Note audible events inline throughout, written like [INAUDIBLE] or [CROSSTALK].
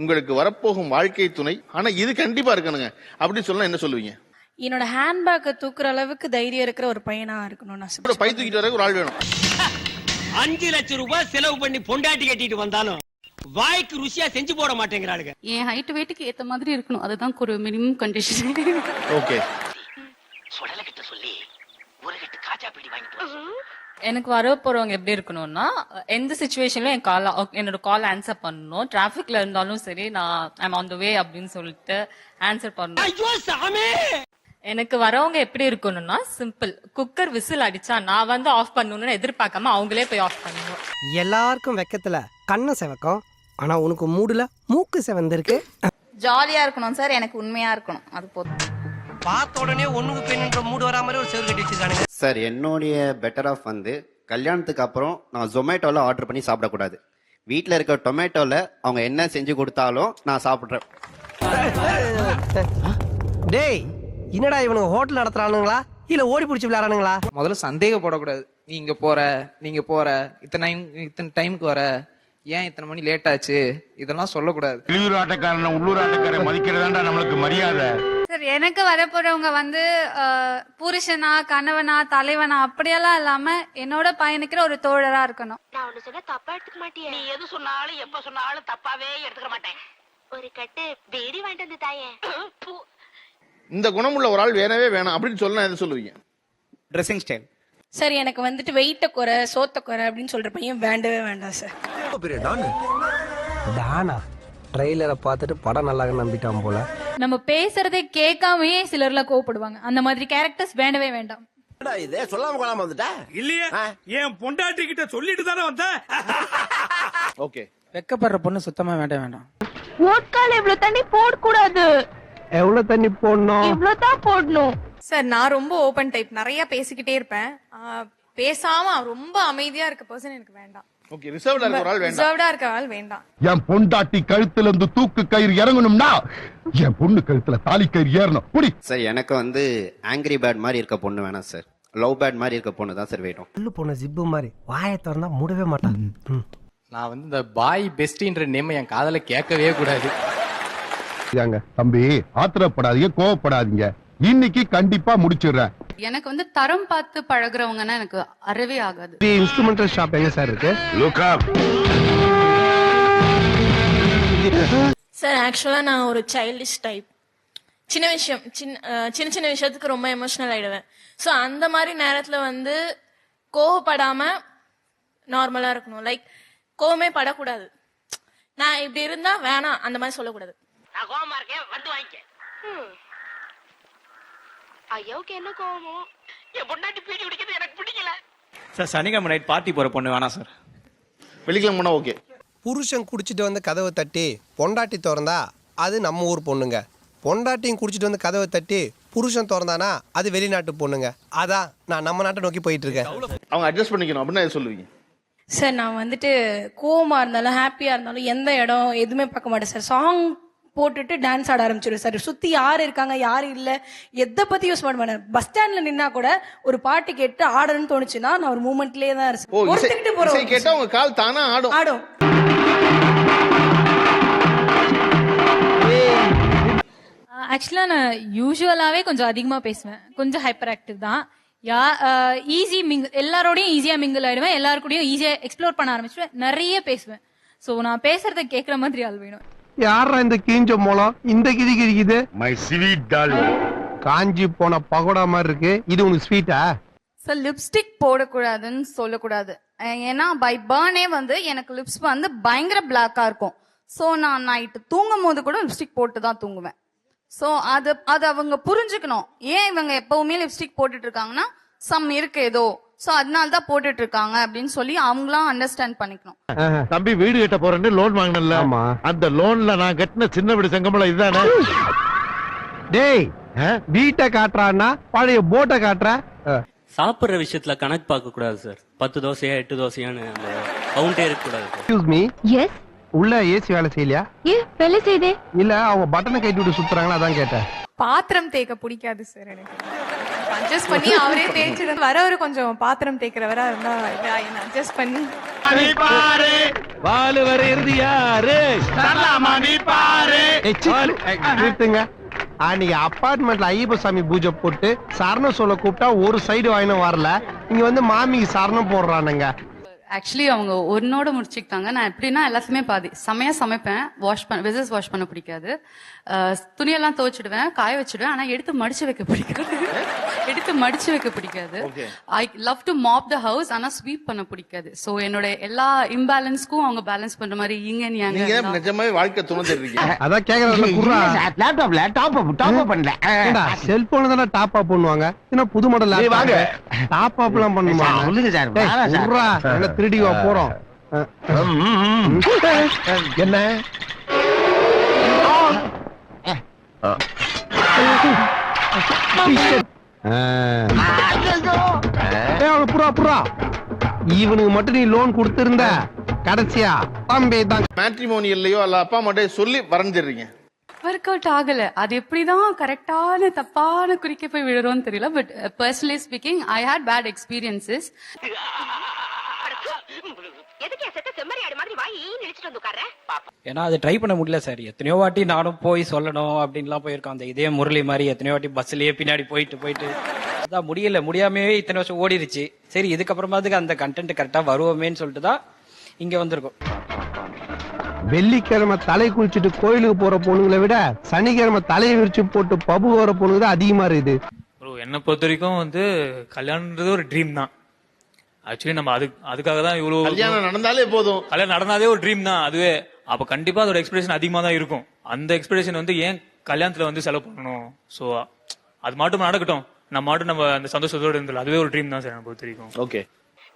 உங்களுக்கு வரப்போகும் வாழ்க்கை துணை. ஆனா இது கண்டிப்பா இருக்கணுங்க. அப்படின்னு சொன்னா என்ன சொல்லுவீங்க? என்னோட ஹேண்ட்பேக்கை தூக்குற அளவுக்கு தைரியம் இருக்கிற ஒரு பையனா இருக்கணும்னு அப்புறம் பை தூக்கிட்டு வர ஒரு ஆள் வேணும். [LAUGHS] அஞ்சு லட்சம் ரூபாய் செலவு பண்ணி பொண்டாட்டி கட்டிட்டு வந்தாலும் வாய்க்கு ருசியா செஞ்சு போட மாட்டேங்கிறாளுங்க. என் ஹைட் வெயிட்டுக்கு ஏத்த மாதிரி இருக்கணும். அதுதான் ஒரு மினிமம் கண்டிஷன் ஓகே சொல்லி ஒரு கட்டு காஜா பீடி வாங்கிட்டு எனக்கு வர போறவங்க எப்படி இருக்கணும்னா எந்த சுச்சுவேஷன்ல என் கால் என்னோட கால் ஆன்சர் பண்ணணும். டிராபிக்ல இருந்தாலும் சரி நான் ஐம் ஆன் த வே அப்படின்னு சொல்லிட்டு ஆன்சர் பண்ணணும். ஐயோ சாமி! எனக்கு வரவங்க எப்படி இருக்கணும்னா சிம்பிள் குக்கர் விசில் அடிச்சா நான் வந்து ஆஃப் பண்ணணும்னு எதிர்பார்க்காம அவங்களே போய் ஆஃப் பண்ணணும். எல்லாருக்கும் வெக்கத்துல கண்ணை செவக்கும். ஆனா உனக்கு மூடுல மூக்கு செவந்திருக்கு. ஜாலியா இருக்கணும் சார். எனக்கு உண்மையா இருக்கணும். அது போதும். பார்த்த உடனே ஒண்ணுக்கு பெண்ணுன்ற மூடு வரா மாதிரி ஒரு செவரு கட்டி வச்சிருக்கானுங்க. சார் என்னுடைய பெட்டர் ஆஃப் வந்து கல்யாணத்துக்கு அப்புறம் நான் ஜொமேட்டோவில் ஆர்டர் பண்ணி சாப்பிடக்கூடாது. வீட்டில் இருக்க டொமேட்டோவில் அவங்க என்ன செஞ்சு கொடுத்தாலும் நான் சாப்பிட்றேன். டேய் என்னடா இவனுங்க ஹோட்டல் நடத்துறானுங்களா? இல்ல ஓடி பிடிச்சி விளையாடுறானுங்களா? முதல்ல சந்தேகப்படக்கூடாது. நீ இங்க போற நீங்க போற இத்தனை டைம் இத்தனை டைமுக்கு வர ஏன் இத்தனை மணி லேட் ஆச்சு? இதெல்லாம் சொல்லக்கூடாது. வெளியூர் ஆட்டக்காரன் உள்ளூர் ஆட்டக்காரன் மதிக்கிறதாண்டா நம்மளுக்கு மரியாதை? சார் எனக்கு வரப்போறவங்க வந்து புருஷனா கணவனா தலைவனா அப்படியெல்லாம் இல்லாம என்னோட பயணிக்கிற ஒரு தோழரா இருக்கணும். நான் ஒண்ணு சொன்னா தப்பா எடுத்துக்க மாட்டியே. நீ எது சொன்னாலும் எப்ப சொன்னாலும் தப்பாவே எடுத்துக்க மாட்டேன். ஒரு கட்டு பீடி வாங்கிட்டு வந்து தாயே. இந்த குணமுள்ள ஒரு ஆள் வேணவே வேணாம். அப்படின்னு சொன்னா எதை சொல்லுவீங்க? ட்ரெஸ்ஸிங் ஸ்டைல் சார் எனக்கு வந்துட்டு வெயிட்ட குறை சோத்த குறை அப்படின்னு சொல்ற பையன் வேண்டவே வேண்டாம் சார். தானா ட்ரெய்லரை பார்த்துட்டு படம் நல்லா நம்பிட்டான் போல. நம்ம பேசுறதை கேட்காமயே சிலர்லாம் கோவப்படுவாங்க. அந்த மாதிரி கேரக்டர்ஸ் வேண்டவே வேண்டாம். இதே? சொல்லாம கொள்ளாம வந்துட்டா? இல்லையே என் பொண்டாட்டி கிட்ட சொல்லிட்டு தானே வந்தேன். [LAUGHS] ஓகே. வெக்கப்படுற பொண்ணு சுத்தமா வேண்டாம் வேண்டாம். ஓட்கால இவ்வளவு தண்ணி போடக்கூடாது. எவ்வளவு தண்ணி போடணும்? இவ்வளவு தான் போடணும். சார் நான் ரொம்ப ஓபன் டைப் நிறைய பேசிக்கிட்டே இருப்பேன். பேசாம ரொம்ப அமைதியா இருக்க பர்சன் எனக்கு வேண்டாம். ஓகே ரிசர்வ்ல இருக்க ஒரு ஆள் வேண்டாம். ரிசர்வ்டா இருக்க ஆள் வேண்டாம். என் பொண்டாட்டி கழுத்துல இருந்து தூக்கு கயிறு இறங்கணும்னா என் பொண்ணு கழுத்துல தாலி கயிறு ஏறணும். புடி சார் எனக்கு வந்து ஆங்கிரி பேட் மாதிரி இருக்க பொண்ணு வேணாம் சார். லவ் பேட் மாதிரி இருக்க பொண்ணு தான் சார் வேணும். உள்ளு ஜிப்பு மாதிரி வாயை திறந்தா மூடவே மாட்டான். நான் வந்து இந்த பாய் பெஸ்டின்ற நேம் என் காதல கேட்கவே கூடாது. தம்பி ஆத்திரப்படாதீங்க கோவப்படாதீங்க. இன்னைக்கு கண்டிப்பா முடிச்சிடுறேன். எனக்கு வந்து தரம் பார்த்து பழகுறவங்கன்னா எனக்கு அறவே ஆகாது. இன்ஸ்ட்ருமெண்டல் ஷாப் எங்க சார் இருக்கு? லுக்கா சார் ஆக்சுவலா நான் ஒரு சைல்டிஷ் டைப் சின்ன விஷயம் சின்ன அஹ், சின்ன சின்ன விஷயத்துக்கு ரொம்ப எமோஷனல் ஆயிடுவேன். ஸோ அந்த மாதிரி நேரத்துல வந்து கோவப்படாம நார்மலா இருக்கணும். லைக் கோவமே படக்கூடாது. நான் இப்படி இருந்தா வேணாம் அந்த மாதிரி சொல்லக்கூடாது. நான் கோவமா இருக்கேன் வந்து வாங்கிக்க. ஐயாவுக்கு என்ன கோவமோ? என் பொண்டாட்டி பீடி குடிக்கிறது எனக்கு பிடிக்கல. சார் சனிக்கிழமை நைட் பார்ட்டி போற பொண்ணு வேணாம் சார். வெள்ளிக்கிழமை போனா ஓகே. புருஷன் குடிச்சிட்டு வந்து கதவை தட்டி பொண்டாட்டி திறந்தா அது நம்ம ஊர் பொண்ணுங்க. பொண்டாட்டியும் குடிச்சிட்டு வந்து கதவை தட்டி புருஷன் திறந்தானா அது வெளிநாட்டு பொண்ணுங்க. அதான் நான் நம்ம நாட்டை நோக்கி போயிட்டு இருக்கேன் அவங்க அட்ஜஸ்ட் பண்ணிக்கணும் அப்படின்னு சொல்லுவீங்க? சார் நான் வந்துட்டு கோவமா இருந்தாலும் ஹாப்பியா இருந்தாலும் எந்த இடம் எதுவுமே பார்க்க மாட்டேன் சார். சாங் போட்டுட்டு டான்ஸ் ஆட ஆரம்பிச்சிடுவேன் சார் சுத்தி யார் இருக்காங்க யார் இல்ல எதை பத்தி யூஸ் பண்ண மாட்டேன். பஸ் ஸ்டாண்ட்ல நின்னா கூட ஒரு பாட்டு கேட்டு ஆடணும்னு தோணுச்சுன்னா நான் ஒரு மூமெண்ட்லயே தான் ஓ இருக்கேன் இசை பொறுத்துக்கிட்டு இசை போறோம் கேட்டா உங்க கால் தானா ஆடும்? ஆடும். ஆக்சுவலா நான் யூஸ்வலாவே கொஞ்சம் அதிகமா பேசுவேன். கொஞ்சம் ஹைப்பர் ஆக்டிவ் தான். யா ஈஸி மிங்கிள் எல்லாரோடையும் ஈஸியா மிங்கிள் ஆயிடுவேன். எல்லாரு கூடயும் ஈஸியா எக்ஸ்ப்ளோர் பண்ண ஆரம்பிச்சுவேன் நிறைய பேசுவேன். சோ நான் பேசுறத கேக்குற மாதிரி ஆள் வேணும். யாரா இந்த கீஞ்ச மூலம் இந்த கிதி கிதிக்குது மை ஸ்வீட் டால் காஞ்சி போன பகோடா மாதிரி இருக்கு. இது உனக்கு ஸ்வீட்டா சார் லிப்ஸ்டிக் போடக்கூடாதுன்னு சொல்லக்கூடாது. ஏன்னா பை பர்னே வந்து எனக்கு லிப்ஸ் வந்து பயங்கர பிளாக்கா இருக்கும். ஸோ நான் நைட்டு தூங்கும் போது கூட லிப்ஸ்டிக் போட்டு தான் தூங்குவேன். ஸோ அது அது அவங்க புரிஞ்சுக்கணும். ஏன் இவங்க எப்பவுமே லிப்ஸ்டிக் போட்டுட்டு இருக்காங்கன்னா சம் இருக்கு ஏதோ. ஸோ அதனால தான் போட்டுட்டு இருக்காங்க அப்படின்னு சொல்லி அவங்களாம் அண்டர்ஸ்டாண்ட் பண்ணிக்கணும். தம்பி வீடு கட்ட போறேன்னு லோன் வாங்கினல ஆமா. அந்த லோன்ல நான் கட்டின சின்ன வீடு செங்கமலம் இதுதானே டேய் வீட்டை காட்டுறான்னா பழைய போட்டை காட்டுற? சாப்பிடுற விஷயத்துல கணக்கு பார்க்க கூடாது சார் பத்து தோசையா எட்டு தோசையான்னு அந்த கவுண்டே இருக்க கூடாது எக்ஸ்கியூஸ் மீ எஸ் உள்ள ஏசி வேலை செய்யலையா? ஏ வேலை செய்தே இல்ல அவங்க பட்டனை கட்டி விட்டு சுத்துறாங்களா அதான் கேட்டேன். பாத்திரம் தேய்க்க பிடிக்காது சார் எனக்கு. அட்ஜஸ்ட் பண்ணி அவரே தேய்ச்சிரு வரவர் கொஞ்சம் பாத்திரம் தேய்க்கிறவரா இருந்தா என்ன அட்ஜஸ்ட் பண்ணி. நிறுத்துங்க. அன்னைக்கு அப்பார்ட்மெண்ட்ல ஐயப்ப சாமி பூஜை போட்டு சரணம் சொல்ல கூப்பிட்டா ஒரு சைடு வாங்கினும் வரல. இங்க வந்து மாமிக்கு சரணம் போடுறானுங்க. ஆக்சுவலி அவங்க ஒன்னோட முடிச்சுக்கிட்டாங்க. நான் எப்படின்னா எல்லாத்தையுமே பாதி செமையா சமைப்பேன். வாஷ் பண்ண வெசஸ் வாஷ் பண்ண பிடிக்காது. துணியெல்லாம் துவைச்சிடுவேன் காய வச்சிடுவேன். ஆனா எடுத்து மடிச்சு வைக்க பிடிக்காது. எடுத்து மடிச்சு வைக்க பிடிக்காது. I love to mop the house ஆனா ஸ்வீப் பண்ண பிடிக்காது. சோ என்னோட எல்லா இம்பேலன்ஸ்க்கும் அவங்க பேலன்ஸ் பண்ற மாதிரி இங்க நீங்க நிஜமாவே வாழ்க்கை துணை அதான் கேக்குறதுல [LAUGHS] குர்ரா. லேப்டாப்ல டாப் அப் டாப் அப் பண்ணல. செல்போன் தானே டாப் அப் பண்ணுவாங்க? என்ன புது மாடல். டாப் அப் எல்லாம் பண்ணுமா சார், சொல்லுங்க சார், திருடிவா போறோம். என்ன? புறா புறா. இவனுக்கு மட்டும் நீ லோன் கொடுத்திருந்த கடைசியா. தம்பி தான் மேட்ரிமோனியல்லையோ அல்ல அப்பா அம்மாட்டே சொல்லி வரைஞ்சிடுறீங்க. ஒர்க் அவுட் ஆகல. அது எப்படிதான் கரெக்டான தப்பான குறிக்க போய் விழுறோம்னு தெரியல but personally speaking I hate bad experiences ஏன்னா அது ட்ரை பண்ண முடியல சார் எத்தனையோ வாட்டி நானும் போய் சொல்லணும் அப்படின்லாம் போயிருக்கோம். அந்த இதே முரளி மாதிரி எத்தனையோ வாட்டி பஸ்லயே பின்னாடி போயிட்டு போயிட்டு. அதான் முடியல முடியாமே இத்தனை வருஷம் ஓடிருச்சு. சரி இதுக்கப்புறமாதுக்கு அந்த கண்டென்ட் கரெக்டா வருவோமேன்னு சொல்லிட்டு தான் இங்க வந்திருக்கோம். வெள்ளிக்கிழமை தலை குளிச்சுட்டு கோயிலுக்கு போற பொண்ணுங்களை விட சனிக்கிழமை தலையை விரிச்சு போட்டு பபு போற பொண்ணுங்க தான் அதிகமா இருக்குது. ப்ரோ என்னை பொறுத்த வரைக்கும் வந்து கல்யாணம்ன்றது ஒரு ட்ரீம் தான். ஆக்சுவலி நம்ம அது அதுக்காக தான் இவ்வளோ கல்யாணம் நடந்தாலே போதும். கல்யாணம் நடந்தாதே ஒரு ட்ரீம் தான் அதுவே. அப்ப கண்டிப்பா அதோட எக்ஸ்பிரேஷன் அதிகமா தான் இருக்கும். அந்த எக்ஸ்பிரேஷன் வந்து ஏன் கல்யாணத்துல வந்து செலவு பண்ணணும்? சோ அது மட்டும் நடக்கட்டும். நம்ம மட்டும் நம்ம அந்த சந்தோஷத்தோட இருந்தல அதுவே ஒரு ட்ரீம் தான் சார் எனக்கு பொறுத்த வரைக்கும். ஓகே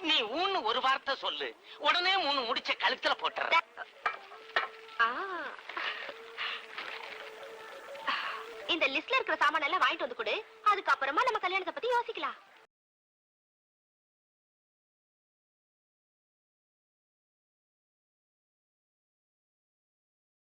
நீ ஊன்னு ஒரு வார்த்தை சொல்லு. உடனே மூணு முடிச்ச கழுத்துல போட்டுற இந்த லிஸ்ட்ல இருக்கிற சாமான எல்லாம் வாங்கிட்டு வந்து கொடு. அதுக்கப்புறமா நம்ம கல்யாணத்தை பத்தி யோசிக்கலாம்.